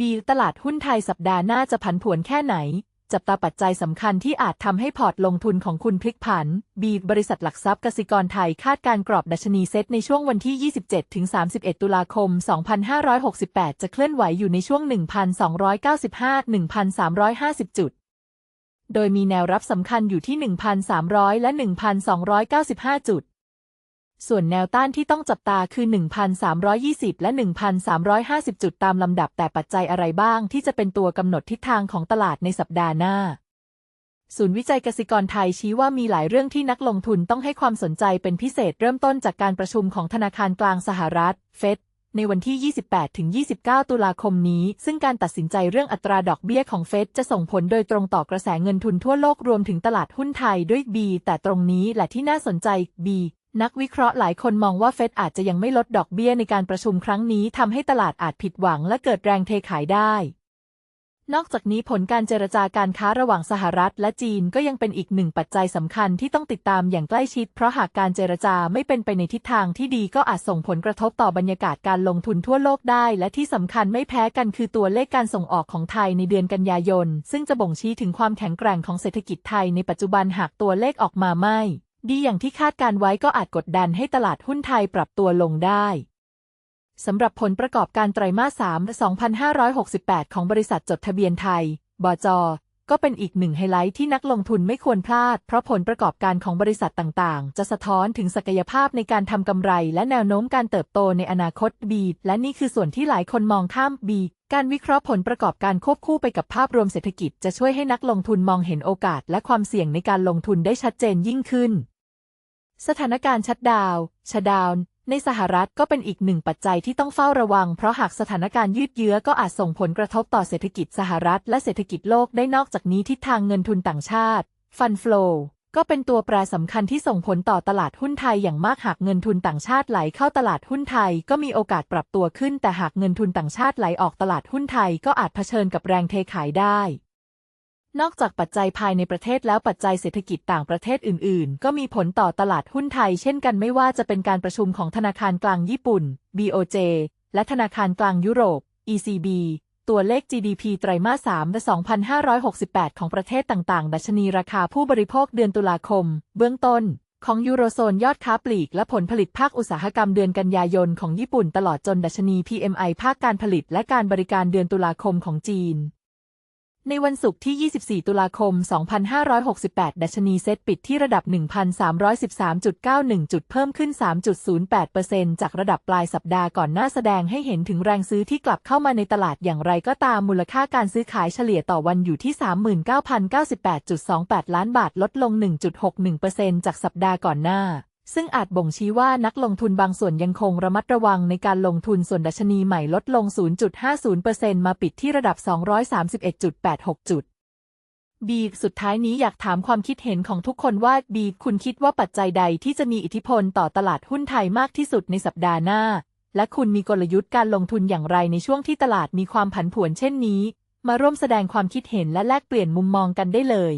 บีตลาดหุ้นไทยสัปดาห์หน้าจะผันผวนแค่ไหน จับตาปัจจัยสำคัญที่อาจทำให้พอร์ตลงทุนของคุณพลิกผัน บีบริษัทหลักทรัพย์กสิกรไทยคาดการกรอบดัชนีเซ็ตในช่วงวันที่ 27-31 ตุลาคม 2568 จะเคลื่อนไหวอยู่ในช่วง 1,295-1,350 จุด โดยมีแนวรับสำคัญอยู่ที่ 1,300 และ 1,295 จุด ส่วนแนวต้านที่ต้องจับตาคือ 1,320 และ 1,350 จุดตามลำดับแต่ปัจจัยอะไรบ้างที่จะเป็นตัวกำหนดทิศทางของตลาดในสัปดาห์หน้า ศูนย์วิจัยกสิกรไทยชี้ว่ามีหลายเรื่องที่นักลงทุนต้องให้ความสนใจเป็นพิเศษเริ่มต้นจากการประชุมของธนาคารกลางสหรัฐ เฟดในวันที่ 28-29 ตุลาคมนี้ ซึ่งการตัดสินใจเรื่องอัตราดอกเบี้ยของเฟดจะส่งผลโดยตรงต่อกระแสเงินทุนทั่วโลกรวมถึงตลาดหุ้นไทยด้วย B แต่ตรงนี้แหละที่น่าสนใจ B นักวิเคราะห์หลายคนมองว่าเฟดอาจจะยังไม่ลดดอกเบี้ยในการประชุมครั้งนี้ทำให้ตลาดอาจผิดหวังและเกิดแรงเทขายได้ นอกจากนี้ผลการเจรจาการค้าระหว่างสหรัฐและจีนก็ยังเป็นอีกหนึ่งปัจจัยสำคัญที่ต้องติดตามอย่างใกล้ชิด เพราะหากการเจรจาไม่เป็นไปในทิศทางที่ดีก็อาจส่งผลกระทบต่อบรรยากาศการลงทุนทั่วโลกได้ และที่สำคัญไม่แพ้กันคือตัวเลขการส่งออกของไทยในเดือนกันยายน ซึ่งจะบ่งชี้ถึงความแข็งแกร่งของเศรษฐกิจไทยในปัจจุบันหากตัวเลขออกมาไม่ ดีอย่างที่คาดการไว้ก็อาจกดดันให้ตลาดหุ้นไทยปรับตัวลงได้สำหรับผลประกอบการไตรมาส 3 2568 ของบริษัทจดทะเบียนไทย บจ ก็เป็นอีกหนึ่งไฮไลท์ที่นักลงทุนไม่ควรพลาด เพราะผลประกอบการของบริษัทต่างๆ จะสะท้อนถึงศักยภาพในการทำกำไร และแนวโน้มการเติบโตในอนาคตบีและนี่คือส่วนที่หลายคนมองข้ามบีการวิเคราะห์ผลประกอบการควบคู่ไปกับภาพรวมเศรษฐกิจจะช่วยให้นักลงทุนมองเห็นโอกาสและความเสี่ยงในการลงทุนได้ชัดเจนยิ่งขึ้น สถานการณ์ชัดดาวน์ชดาวในสหรัฐก็เป็นอีกหนึ่งปัจจัยที่ต้องเฝ้าระวัง เพราะหากสถานการณ์ยืดเยื้อก็อาจส่งผลกระทบต่อเศรษฐกิจสหรัฐและเศรษฐกิจโลกได้นอกจากนี้ทิศทางเงินทุนต่างชาติ ฟันฟลอก็เป็นตัวแปรสำคัญที่ส่งผลต่อตลาดหุ้นไทยอย่างมากหากเงินทุนต่างชาติไหลเข้าตลาดหุ้นไทยก็มีโอกาสปรับตัวขึ้น แต่หากเงินทุนต่างชาติไหลออกตลาดหุ้นไทยก็อาจเผชิญกับแรงเทขายได้ นอกจากปัจจัยภายในประเทศแล้วปัจจัยเศรษฐกิจต่างประเทศอื่น ๆ ก็มีผลต่อตลาดหุ้นไทย เช่นกันไม่ว่าจะเป็นการประชุมของธนาคารกลางญี่ปุ่น BOJ และธนาคารกลางยุโรป ECB ตัวเลข GDP ไตรมาส 3 และ 2568 ของประเทศต่างๆ ดัชนีราคาผู้บริโภคเดือนตุลาคม เบื้องต้น ของยูโรโซนยอดค้าปลีก และผลผลิตภาคอุตสาหกรรมเดือนกันยายนของญี่ปุ่นตลอดจนดัชนี PMI ภาคการผลิตและการบริการเดือนตุลาคมของจีน ในวันศุกร์ที่ 24 ตุลาคม 2568 ดัชนีเซตปิดที่ระดับ 1,313.91 จุดเพิ่มขึ้น 3.08%จากระดับปลายสัปดาห์ก่อนหน้าแสดงให้เห็นถึงแรงซื้อที่กลับเข้ามาในตลาดอย่างไรก็ตามมูลค่าการซื้อขายเฉลี่ยต่อวันอยู่ที่ 39,098.28 ล้านบาทลดลง 1.61%จากสัปดาห์ก่อนหน้า ซึ่งอาจบ่งชี้ว่านักลงทุนบางส่วนยังคงระมัดระวังในการลงทุนส่วนดัชนีใหม่ลดลง 0.50%มาปิดที่ระดับ 231.86 จุด บีสุดท้ายนี้อยากถามความคิดเห็นของทุกคนว่าบีคุณคิดว่าปัจจัยใดที่จะมีอิทธิพลต่อตลาดหุ้นไทยมากที่สุดในสัปดาห์หน้า และคุณมีกลยุทธ์การลงทุนอย่างไรในช่วงที่ตลาดมีความผันผวนเช่นนี้ มาร่วมแสดงความคิดเห็นและแลกเปลี่ยนมุมมองกันได้เลย